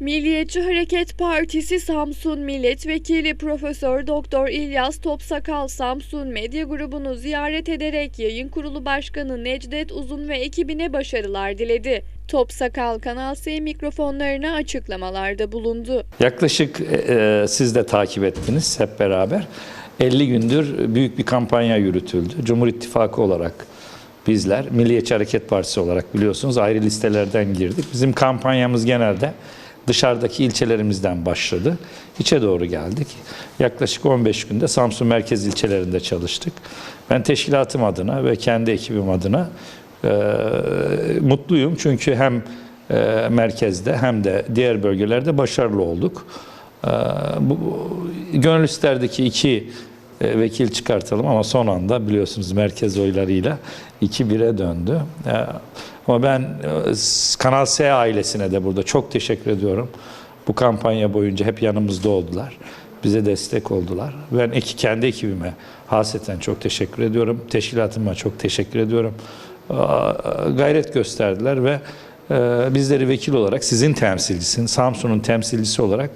Milliyetçi Hareket Partisi Samsun Milletvekili Profesör Doktor İlyas Topsakal Samsun Medya Grubu'nu ziyaret ederek Yayın Kurulu Başkanı Necdet Uzun ve ekibine başarılar diledi. Topsakal Kanal S mikrofonlarına açıklamalarda bulundu. Yaklaşık e, siz de takip ettiniz hep beraber. 50 gündür büyük bir kampanya yürütüldü. Cumhur İttifakı olarak bizler, Milliyetçi Hareket Partisi olarak biliyorsunuz ayrı listelerden girdik. Bizim kampanyamız genelde dışarıdaki ilçelerimizden başladı. İçe doğru geldik. Yaklaşık 15 günde Samsun merkez ilçelerinde çalıştık. Ben teşkilatım adına ve kendi ekibim adına e, mutluyum. Çünkü hem e, merkezde hem de diğer bölgelerde başarılı olduk. E, bu, gönül isterdeki iki e, vekil çıkartalım ama son anda biliyorsunuz merkez oylarıyla 2-1'e döndü. E, ama ben e, Kanal S ailesine de burada çok teşekkür ediyorum. Bu kampanya boyunca hep yanımızda oldular. Bize destek oldular. Ben iki, kendi ekibime haseten çok teşekkür ediyorum. Teşkilatıma çok teşekkür ediyorum. Gayret gösterdiler ve e, bizleri vekil olarak sizin temsilcisin, Samsun'un temsilcisi olarak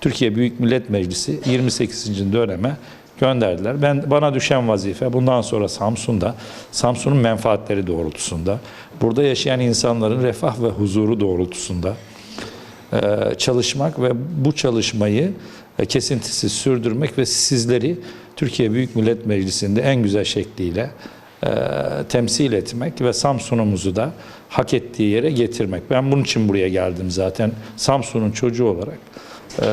Türkiye Büyük Millet Meclisi 28. döneme gönderdiler. Ben bana düşen vazife bundan sonra Samsun'da, Samsun'un menfaatleri doğrultusunda, burada yaşayan insanların refah ve huzuru doğrultusunda e, çalışmak ve bu çalışmayı e, kesintisiz sürdürmek ve sizleri Türkiye Büyük Millet Meclisi'nde en güzel şekliyle e, temsil etmek ve Samsun'umuzu da hak ettiği yere getirmek. Ben bunun için buraya geldim zaten. Samsun'un çocuğu olarak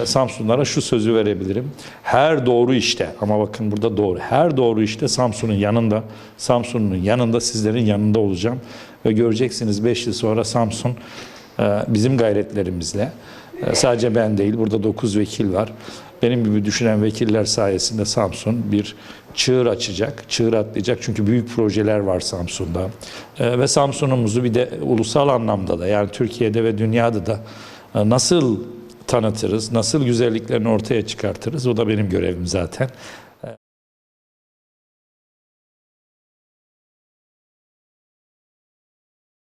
Samsunlara şu sözü verebilirim. Her doğru işte ama bakın burada doğru. Her doğru işte Samsun'un yanında, Samsun'un yanında sizlerin yanında olacağım ve göreceksiniz 5 yıl sonra Samsun e, bizim gayretlerimizle e, sadece ben değil burada 9 vekil var. Benim gibi düşünen vekiller sayesinde Samsun bir çığır açacak, çığır atlayacak. Çünkü büyük projeler var Samsun'da. E, ve Samsun'umuzu bir de ulusal anlamda da yani Türkiye'de ve dünyada da nasıl tanıtırız, nasıl güzelliklerini ortaya çıkartırız o da benim görevim zaten.